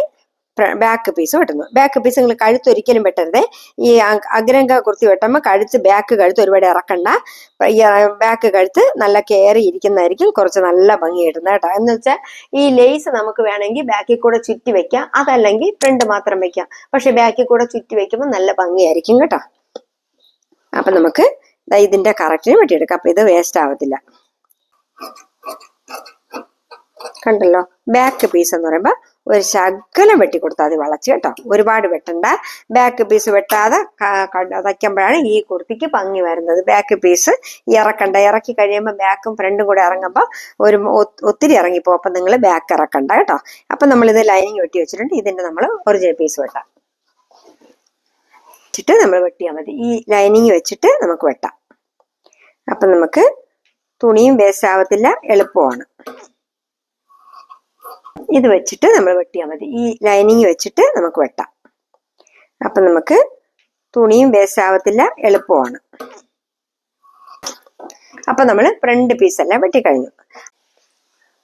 ബാക്ക് പീസ് വെട്ടുന്നു ബാക്ക് പീസ് നിങ്ങൾ കഴുത്ത് ഒരിക്കലും വെട്ടരുത്. ഈ അഗ്രംഗ കുർത്തി വെട്ടുമ്പോൾ കഴുത്ത് ബാക്ക് കഴുത്ത് ഒരുപാട് ഇറക്കണ്ട. ബാക്ക് കഴുത്ത് നല്ല കയറി ഇരിക്കുന്നതായിരിക്കും. കുറച്ച് നല്ല ഭംഗി കിട്ടുന്നത് കേട്ടോ. എന്ന് വെച്ചാൽ ഈ ലേസ് നമുക്ക് വേണമെങ്കിൽ ബാക്കിൽ കൂടെ ചുറ്റി വെക്കാം. അതല്ലെങ്കിൽ ഫ്രണ്ട് മാത്രം വെക്കാം. പക്ഷെ ബാക്കിൽ കൂടെ ചുറ്റി വെക്കുമ്പോൾ നല്ല ഭംഗിയായിരിക്കും കേട്ടോ. അപ്പം നമുക്ക് ദാ ഇതിന്റെ കറക്റ്റിന് വെട്ടിയെടുക്കാം. അപ്പൊ ഇത് വേസ്റ്റ് ആവത്തില്ല. കണ്ടല്ലോ? ബാക്ക് പീസ് എന്ന് പറയുമ്പോൾ ഒരു ശകലം വെട്ടി കൊടുത്താൽ മതി വളച്ച് കേട്ടോ. ഒരുപാട് വെട്ടണ്ട. ബാക്ക് പീസ് വെട്ടാതെ തയ്ക്കുമ്പോഴാണ് ഈ കുർത്തിക്ക് ഭംഗി വരുന്നത്. ബാക്ക് പീസ് ഇറക്കണ്ട. ഇറക്കി കഴിയുമ്പോൾ ബാക്കും ഫ്രണ്ടും കൂടെ ഇറങ്ങുമ്പോൾ ഒരു ഒത്തിരി ഇറങ്ങിപ്പോ അപ്പം നിങ്ങൾ ബാക്ക് ഇറക്കണ്ട കേട്ടോ. നമ്മൾ ഇത് ലൈനിങ് വെട്ടി വെച്ചിട്ടുണ്ട്. ഇതിന്റെ നമ്മൾ ഒറിജിനൽ പീസ് വെട്ടാം. വെച്ചിട്ട് നമ്മൾ വെട്ടിയാൽ മതി. ഈ ലൈനിങ് വെച്ചിട്ട് നമുക്ക് വെട്ടാം. അപ്പം നമുക്ക് തുണിയും വേസ്റ്റ് ആവത്തില്ല എളുപ്പമാണ്. ഇത് വെച്ചിട്ട് നമ്മൾ വെട്ടിയാൽ മതി. ഈ ലൈനിങ് വെച്ചിട്ട് നമുക്ക് വെട്ടാം. അപ്പം നമുക്ക് തുണിയും വേസ്റ്റ് ആവത്തില്ല എളുപ്പമാണ്. അപ്പം നമ്മൾ ഫ്രണ്ട് പീസ് എല്ലാം വെട്ടിക്കഴിഞ്ഞു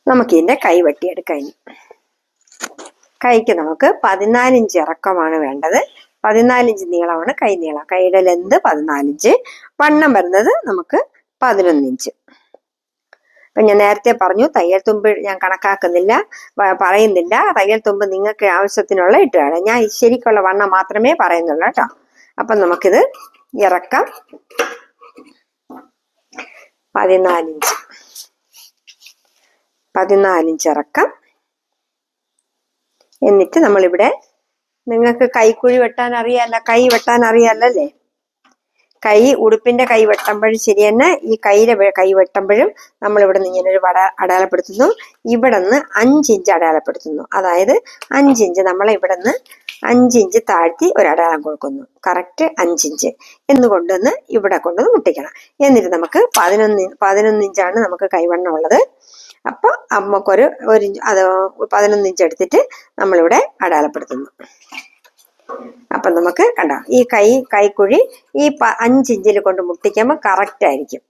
നമുക്കിതിന്റെ കൈ വെട്ടിയെടുക്കാം കൈക്ക് നമുക്ക് പതിനാലിഞ്ച് ഇറക്കമാണ് വേണ്ടത്. പതിനാലിഞ്ച് നീളമാണ് കൈ നീളം. കൈയുടെ ലെന്ത് പതിനാലിഞ്ച്. വണ്ണം വരുന്നത് നമുക്ക് പതിനൊന്നിഞ്ച് അപ്പൊ ഞാൻ നേരത്തെ പറഞ്ഞു തയ്യൽ തുമ്പ് ഞാൻ കണക്കാക്കുന്നില്ല പറയുന്നില്ല. തയ്യൽ തുമ്പ് നിങ്ങൾക്ക് ആവശ്യത്തിനുള്ള ഇട്ടുകയാണ് ഞാൻ ശരിക്കുള്ള വണ്ണം മാത്രമേ പറയുന്നുള്ളൂ കേട്ടോ. അപ്പൊ നമുക്കിത് ഇറക്കാം. പതിനാലിഞ്ച് പതിനാലിഞ്ച് ഇറക്കം. എന്നിട്ട് നമ്മളിവിടെ നിങ്ങൾക്ക് കൈക്കുഴി വെട്ടാൻ അറിയാല്ല കൈ വെട്ടാൻ അറിയാലല്ലേ കൈ ഉടുപ്പിന്റെ കൈ വെട്ടുമ്പോഴും ശരി തന്നെ ഈ കൈയിലെ കൈ വെട്ടുമ്പോഴും നമ്മൾ ഇവിടെ നിന്ന് ഇങ്ങനെ ഒരു വട അടയാളപ്പെടുത്തുന്നു. ഇവിടെ നിന്ന് അഞ്ചിഞ്ച് അടയാളപ്പെടുത്തുന്നു. അതായത് അഞ്ചിഞ്ച് നമ്മൾ ഇവിടെ നിന്ന് അഞ്ചിഞ്ച് താഴ്ത്തി ഒരു അടയാളം കൊടുക്കുന്നു. കറക്റ്റ് അഞ്ചിഞ്ച് എന്ന് കൊണ്ടുവന്ന് ഇവിടെ കൊണ്ടുവന്ന് മുട്ടിക്കണം. എന്നിട്ട് നമുക്ക് പതിനൊന്ന് പതിനൊന്ന് ഇഞ്ചാണ് നമുക്ക് കൈവണ്ണം ഉള്ളത് അപ്പൊ അമ്മക്കൊരു ഒരു അത് പതിനൊന്ന് ഇഞ്ച് എടുത്തിട്ട് നമ്മളിവിടെ അടയാളപ്പെടുത്തുന്നു. അപ്പൊ നമുക്ക് കണ്ടോ ഈ കൈ കൈക്കുഴി ഈ അഞ്ച് ഇഞ്ചിൽ കൊണ്ട് മുട്ടിക്കുമ്പോൾ കറക്റ്റ് ആയിരിക്കും.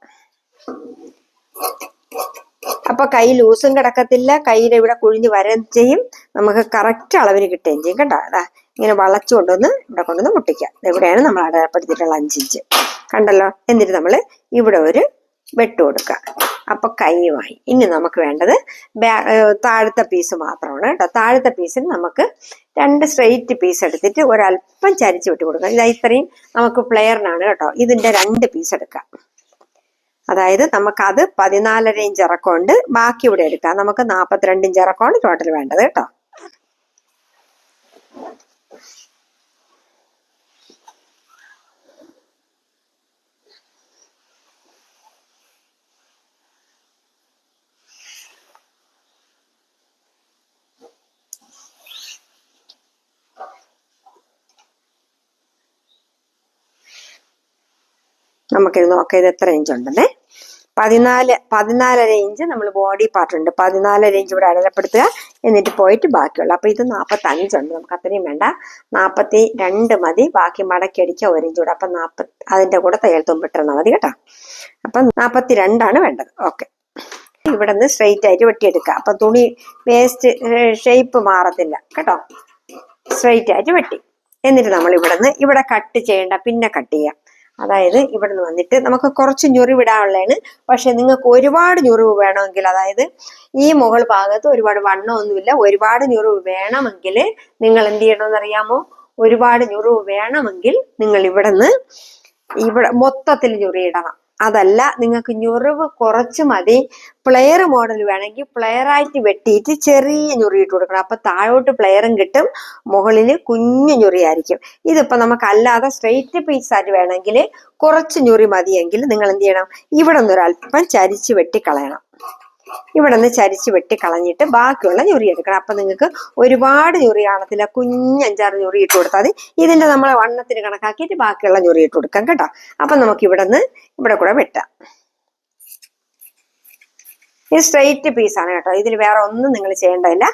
അപ്പൊ കൈ ലൂസും കിടക്കത്തില്ല കയ്യിൽ ഇവിടെ കുഴിഞ്ഞ് വരം ചെയ്യും. നമുക്ക് കറക്റ്റ് അളവിന് കിട്ടുകയും ചെയ്യും. കേട്ടോ അതാ ഇങ്ങനെ വളച്ചു കൊണ്ടുവന്ന് ഇവിടെ കൊണ്ടുവന്ന് മുട്ടിക്കാം. ഇവിടെയാണ് നമ്മൾ അടയാളപ്പെടുത്തിയിട്ടുള്ള അഞ്ചിഞ്ച് കണ്ടല്ലോ എന്നിട്ട് നമ്മൾ ഇവിടെ ഒരു വെട്ട് കൊടുക്കുക. അപ്പൊ കൈയുമായി ഇനി നമുക്ക് വേണ്ടത് താഴത്തെ പീസ് മാത്രമാണ് കേട്ടോ. താഴത്തെ പീസിന് നമുക്ക് രണ്ട് സ്ട്രെയിറ്റ് പീസ് എടുത്തിട്ട് ഒരല്പം ചരിച്ച് വിട്ട് കൊടുക്കുക. ഇതാ ഇത്രയും നമുക്ക് പ്ലെയറിനാണ് കേട്ടോ. ഇതിന്റെ രണ്ട് പീസ് എടുക്കാം അതായത് നമുക്ക് അത് പതിനാലര ഇഞ്ച് ഇറക്കമുണ്ട് ബാക്കി ഇവിടെ എടുക്കാം. നമുക്ക് നാൽപ്പത്തിരണ്ട് ഇഞ്ച് ഇറക്കമാണ് ടോട്ടൽ വേണ്ടത് കേട്ടോ. നമുക്കിത് നോക്കാം ഇത് എത്ര ഇഞ്ച് ഉണ്ടല്ലേ പതിനാല് പതിനാലര ഇഞ്ച് നമ്മൾ ബോഡി പാർട്ട് ഉണ്ട്. പതിനാലര ഇഞ്ച് ഇവിടെ അടയാളപ്പെടുത്തുക എന്നിട്ട് പോയിട്ട് ബാക്കിയുള്ള അപ്പൊ ഇത് നാൽപ്പത്തി അഞ്ചുണ്ട് നമുക്ക് അത്രയും വേണ്ട. നാൽപ്പത്തി രണ്ട് മതി. ബാക്കി മടക്കി അടിക്കുക ഒരു ഇഞ്ച് കൂടെ. അപ്പൊ നാൽപ്പത്തി അതിന്റെ കൂടെ തയ്യൽ തുമ്പിട്ടിരുന്നാൽ മതി കേട്ടോ. അപ്പൊ നാൽപ്പത്തി രണ്ടാണ് വേണ്ടത്. ഓക്കെ ഇവിടെ നിന്ന് സ്ട്രെയിറ്റ് ആയിട്ട് വെട്ടിയെടുക്കുക. അപ്പൊ തുണി വേസ്റ്റ് ഷേപ്പ് മാറത്തില്ല. കേട്ടോ. സ്ട്രെയിറ്റ് ആയിട്ട് വെട്ടി. എന്നിട്ട് നമ്മൾ ഇവിടെ നിന്ന് ഇവിടെ കട്ട് ചെയ്യേണ്ട. പിന്നെ കട്ട് ചെയ്യാം. അതായത് ഇവിടെ നിന്ന് വന്നിട്ട് നമുക്ക് കുറച്ച് ഞൊറി വിടാനുള്ളതാണ് പക്ഷെ നിങ്ങൾക്ക് ഒരുപാട് ഞൊറിവ് വേണമെങ്കിൽ അതായത് ഈ മുകൾ ഭാഗത്ത് ഒരുപാട് വണ്ണമൊന്നുമില്ല ഒരുപാട് ഞൊറിവ് വേണമെങ്കിൽ നിങ്ങൾ എന്ത് ചെയ്യണമെന്ന് അറിയാമോ? ഒരുപാട് ഞൊറിവ് വേണമെങ്കിൽ നിങ്ങൾ ഇവിടെ നിന്ന് ഇവിടെ മൊത്തത്തിൽ ഞൊറിയിടണം അതല്ല നിങ്ങൾക്ക് ഞൊറിവ് കുറച്ച് മതി. പ്ലെയർ മോഡൽ വേണമെങ്കിൽ പ്ലെയർ ആയിട്ട് വെട്ടിയിട്ട് ചെറിയ ഞൊറിയിട്ട് കൊടുക്കണം. അപ്പൊ താഴോട്ട് പ്ലെയറും കിട്ടും മുകളിൽ കുഞ്ഞു ഞൊറിയായിരിക്കും ഇതിപ്പോ നമുക്ക് അല്ലാതെ സ്ട്രെയിറ്റ് പീസ് ആയിട്ട് വേണമെങ്കിൽ കുറച്ച് ഞൊറി മതിയെങ്കിൽ നിങ്ങൾ എന്ത് ചെയ്യണം? ഇവിടെ നിന്ന് ഒരു അല്പം ചരിച്ച് വെട്ടിക്കളയണം. ഇവിടെ നിന്ന് ചരിച്ച് വെട്ടിക്കളഞ്ഞിട്ട് ബാക്കിയുള്ള ഞൊറി എടുക്കണം. അപ്പം നിങ്ങൾക്ക് ഒരുപാട് ഞൊറി കാണത്തില്ല കുഞ്ഞഞ്ചാറ് ഞൊറി ഇട്ട് കൊടുത്താൽ മതി. ഇതിന്റെ നമ്മൾ വണ്ണത്തിന് കണക്കാക്കിയിട്ട് ബാക്കിയുള്ള ഞൊറി ഇട്ട് കൊടുക്കാം കേട്ടോ. അപ്പം നമുക്ക് ഇവിടെ നിന്ന് ഇവിടെ കൂടെ വെട്ടാം. ഇത് സ്ട്രെയിറ്റ് പീസാണ് കേട്ടോ. ഇതിൽ വേറെ ഒന്നും നിങ്ങൾ ചെയ്യേണ്ടതില്ല.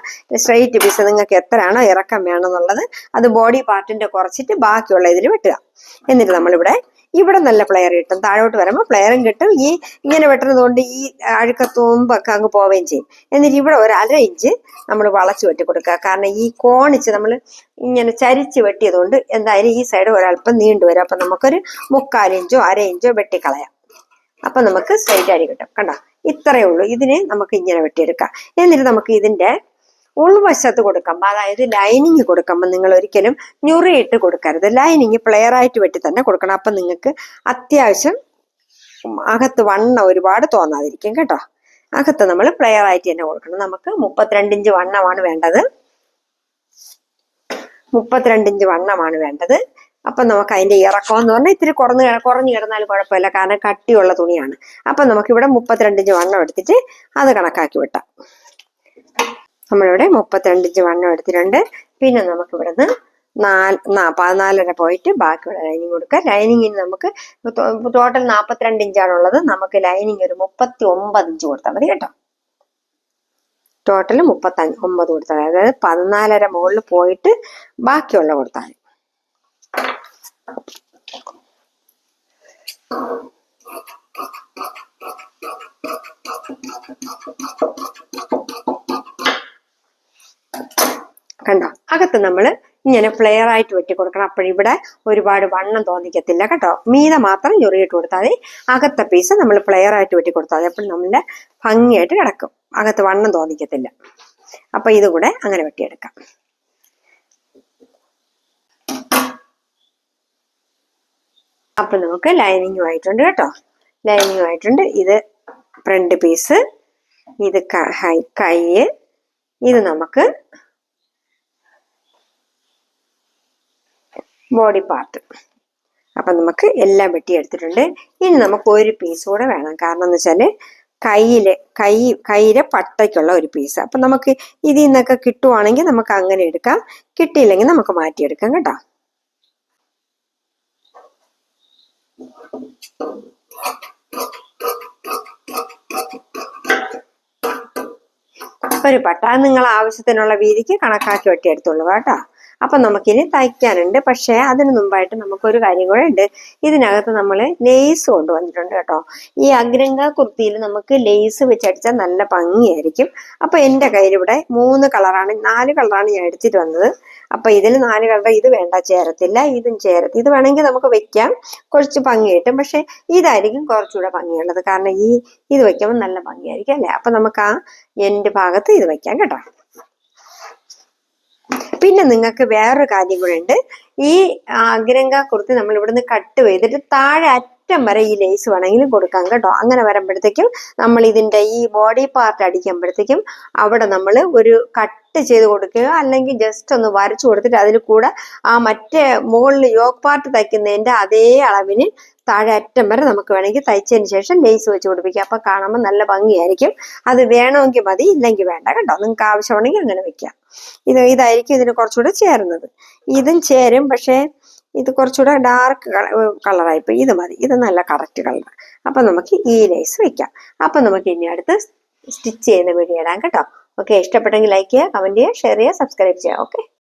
സ്ട്രെയിറ്റ് പീസ് നിങ്ങൾക്ക് എത്രയാണോ ഇറക്കം വേണമെന്നുള്ളത് അത് ബോഡി പാർട്ടിന്റെ കുറച്ചിട്ട് ബാക്കിയുള്ള ഇതിൽ വെട്ടുക. എന്നിട്ട് നമ്മളിവിടെ ഇവിടെ നല്ല പ്ലെയർ കിട്ടും. താഴോട്ട് വരുമ്പോൾ പ്ലെയറും കിട്ടും. ഈ ഇങ്ങനെ വെട്ടുന്നതുകൊണ്ട് ഈ അഴുക്കത്തുമ്പൊക്കെ അങ്ങ് പോവുകയും ചെയ്യും. എന്നിട്ട് ഇവിടെ ഒരു അര ഇഞ്ച് നമ്മൾ വളച്ച് വെട്ടി കൊടുക്കുക. കാരണം ഈ കോണിച്ച് നമ്മൾ ഇങ്ങനെ ചരിച്ച് വെട്ടിയതുകൊണ്ട് എന്തായാലും ഈ സൈഡ് ഒരല്പം നീണ്ടു വരും. അപ്പം നമുക്കൊരു മുക്കാൽ ഇഞ്ചോ അര ഇഞ്ചോ വെട്ടിക്കളയാം. അപ്പം നമുക്ക് സ്ട്രൈറ്റ് ആയി കിട്ടും. കണ്ടോ? ഇത്രയേ ഉള്ളൂ. ഇതിനെ നമുക്ക് ഇങ്ങനെ വെട്ടിയെടുക്കാം. എന്നിട്ട് നമുക്ക് ഇതിന്റെ ഉൾവശത്ത് കൊടുക്കുമ്പോൾ അതായത് ലൈനിങ് കൊടുക്കുമ്പോൾ നിങ്ങൾ ഒരിക്കലും ഞുറിയിട്ട് കൊടുക്കരുത്. ലൈനിങ് ആയിട്ട് വെട്ടി തന്നെ കൊടുക്കണം. അപ്പം നിങ്ങൾക്ക് അത്യാവശ്യം അകത്ത് വണ്ണ ഒരുപാട് തോന്നാതിരിക്കും കേട്ടോ. അകത്ത് നമ്മൾ ആയിട്ട് തന്നെ കൊടുക്കണം. നമുക്ക് മുപ്പത്തിരണ്ട് ഇഞ്ച് വണ്ണമാണ് വേണ്ടത്. മുപ്പത്തിരണ്ട് ഇഞ്ച് വണ്ണമാണ് വേണ്ടത്. അപ്പം നമുക്ക് അതിന്റെ ഇറക്കം എന്ന് പറഞ്ഞാൽ ഇത്തിരി കുറഞ്ഞ് കുറഞ്ഞു കിടന്നാലും കുഴപ്പമില്ല. കാരണം കട്ടിയുള്ള തുണിയാണ്. അപ്പം നമുക്കിവിടെ മുപ്പത്തിരണ്ട് ഇഞ്ച് വണ്ണം എടുത്തിട്ട് അത് കണക്കാക്കി വിട്ടാം. നമ്മളിവിടെ മുപ്പത്തിരണ്ട് ഇഞ്ച് വണ്ണം എടുത്തിട്ടുണ്ട്. പിന്നെ നമുക്ക് ഇവിടുന്ന് നാല് പതിനാലര പോയിട്ട് ബാക്കിയുള്ള ലൈനിങ് കൊടുക്കുക ലൈനിങ്ങിന് നമുക്ക് ടോട്ടൽ നാൽപ്പത്തിരണ്ട് ഇഞ്ചാണുള്ളത്. നമുക്ക് ലൈനിങ് ഒരു മുപ്പത്തി ഒമ്പത് ഇഞ്ച് കൊടുത്താൽ മതി കേട്ടോ. ടോട്ടൽ മുപ്പത്തഞ്ച് ഒമ്പത് കൊടുത്താൽ അതായത് പതിനാലര മുകളിൽ പോയിട്ട് ബാക്കിയുള്ള കൊടുത്താൽ മതി. കണ്ടോ? അകത്ത് നമ്മൾ ഇങ്ങനെ ഫ്ലെയർ ആയിട്ട് വെട്ടി കൊടുക്കണം അപ്പോഴിവിടെ ഒരുപാട് വണ്ണം തോന്നിക്കത്തില്ല കേട്ടോ. മീത മാത്രം ചൊറിയിട്ട് കൊടുത്താൽ മതി. അകത്തെ പീസ് നമ്മൾ ഫ്ലെയർ ആയിട്ട് വെട്ടി കൊടുത്താൽ മതി. അപ്പോൾ നമ്മളുടെ ഭംഗിയായിട്ട് കിടക്കും. അകത്ത് വണ്ണം തോന്നിക്കത്തില്ല. അപ്പൊ ഇതുകൂടെ അങ്ങനെ വെട്ടിയെടുക്കാം. അപ്പൊ നമുക്ക് ലൈനിങ്ങും ആയിട്ടുണ്ട് കേട്ടോ. ലൈനിങ്ങും ആയിട്ടുണ്ട്. ഇത് ഫ്രണ്ട് പീസ് ഇത് കൈ ഇത് നമുക്ക് ബോഡി പാർട്ട് അപ്പം നമുക്ക് എല്ലാം വെട്ടി വെട്ടിയെടുത്തിട്ടുണ്ട്. ഇനി നമുക്ക് ഒരു പീസ് കൂടെ വേണം. കാരണം എന്ന് വെച്ചാൽ കയ്യിലെ കൈ കയ്യിലെ പട്ടയ്ക്കുള്ള ഒരു പീസ് അപ്പം നമുക്ക് ഇതിൽ നിന്നൊക്കെ കിട്ടുവാണെങ്കിൽ നമുക്ക് അങ്ങനെ എടുക്കാം. കിട്ടിയില്ലെങ്കിൽ നമുക്ക് മാറ്റിയെടുക്കാം കേട്ടോ. ഒരു പട്ട നിങ്ങൾ ആവശ്യത്തിനുള്ള വീതിക്ക് കണക്കാക്കി വെട്ടിയെടുത്തോളൂ കേട്ടോ. അപ്പൊ നമുക്കിനി തയ്ക്കാനുണ്ട്. പക്ഷേ അതിന് മുമ്പായിട്ട് നമുക്കൊരു കാര്യം കൂടെ ഉണ്ട്. ഇതിനകത്ത് നമ്മൾ ലേസ് കൊണ്ടുവന്നിട്ടുണ്ട് കേട്ടോ. ഈ അഗ്രങ്ക കുർത്തിയിൽ നമുക്ക് ലേസ് വെച്ചടിച്ചാൽ നല്ല ഭംഗിയായിരിക്കും. അപ്പൊ എന്റെ കയ്യിലിവിടെ മൂന്ന് കളറാണ് നാല് കളറാണ് ഞാൻ എടുത്തിട്ട് വന്നത്. അപ്പൊ ഇതിൽ നാല് കളർ ഇത് വേണ്ട ചേരത്തില്ല ഇതും ചേരത്തി. ഇത് വേണമെങ്കിൽ നമുക്ക് വെക്കാം കുറച്ച് ഭംഗി കിട്ടും പക്ഷെ ഇതായിരിക്കും കുറച്ചുകൂടെ ഭംഗിയുള്ളത്. കാരണം ഈ ഇത് വെക്കുമ്പോൾ നല്ല ഭംഗിയായിരിക്കും അല്ലേ? അപ്പൊ നമുക്ക് ആ എന്റെ ഭാഗത്ത് ഇത് വെക്കാം കേട്ടോ. പിന്നെ നിങ്ങൾക്ക് വേറൊരു കാര്യം കൂടെ ഈ അഗ്രങ്ക കുർത്തി നമ്മൾ ഇവിടുന്ന് കട്ട് ചെയ്തിട്ട് താഴെ അറ്റം വരെ ഈ ലേസ് വേണമെങ്കിലും കൊടുക്കാം കേട്ടോ. അങ്ങനെ വരുമ്പോഴത്തേക്കും നമ്മൾ ഇതിന്റെ ഈ ബോഡി പാർട്ട് അടിക്കുമ്പോഴത്തേക്കും അവിടെ നമ്മൾ ഒരു കട്ട് ചെയ്ത് കൊടുക്കുക. അല്ലെങ്കിൽ ജസ്റ്റ് ഒന്ന് വരച്ചു കൊടുത്തിട്ട് അതിൽ കൂടെ ആ മറ്റേ മുകളിൽ യോഗ് പാർട്ട് തയ്ക്കുന്നതിന്റെ അതേ അളവിന് താഴെ അറ്റം വരെ നമുക്ക് വേണമെങ്കിൽ തയ്ച്ചതിന് ശേഷം ലേസ് വെച്ച് കൊടുപ്പിക്കാം അപ്പോൾ കാണുമ്പോൾ നല്ല ഭംഗിയായിരിക്കും. അത് വേണമെങ്കിൽ മതി ഇല്ലെങ്കിൽ വേണ്ട കേട്ടോ. നിങ്ങൾക്ക് ആവശ്യമാണെങ്കിൽ അങ്ങനെ വെക്കാം. ഇത് ഇതായിരിക്കും ഇതിന് കുറച്ചുകൂടെ ചേരുന്നത്. ഇതും ചേരും പക്ഷേ ഇത് കുറച്ചുകൂടെ ഡാർക്ക് കളറായിപ്പോയി ഇത് മതി. ഇത് നല്ല കറക്റ്റ് കളർ അപ്പം നമുക്ക് ഈ ലേസ് വെക്കാം. അപ്പം നമുക്ക് ഇനി അടുത്ത് സ്റ്റിച്ച് ചെയ്യുന്ന വീഡിയോ ഇടാം കേട്ടോ. ഓക്കെ ഇഷ്ടപ്പെട്ടെങ്കിൽ ലൈക്ക് ചെയ്യുക കമന്റ് ചെയ്യുക ഷെയർ ചെയ്യുക സബ്സ്ക്രൈബ് ചെയ്യുക. ഓക്കെ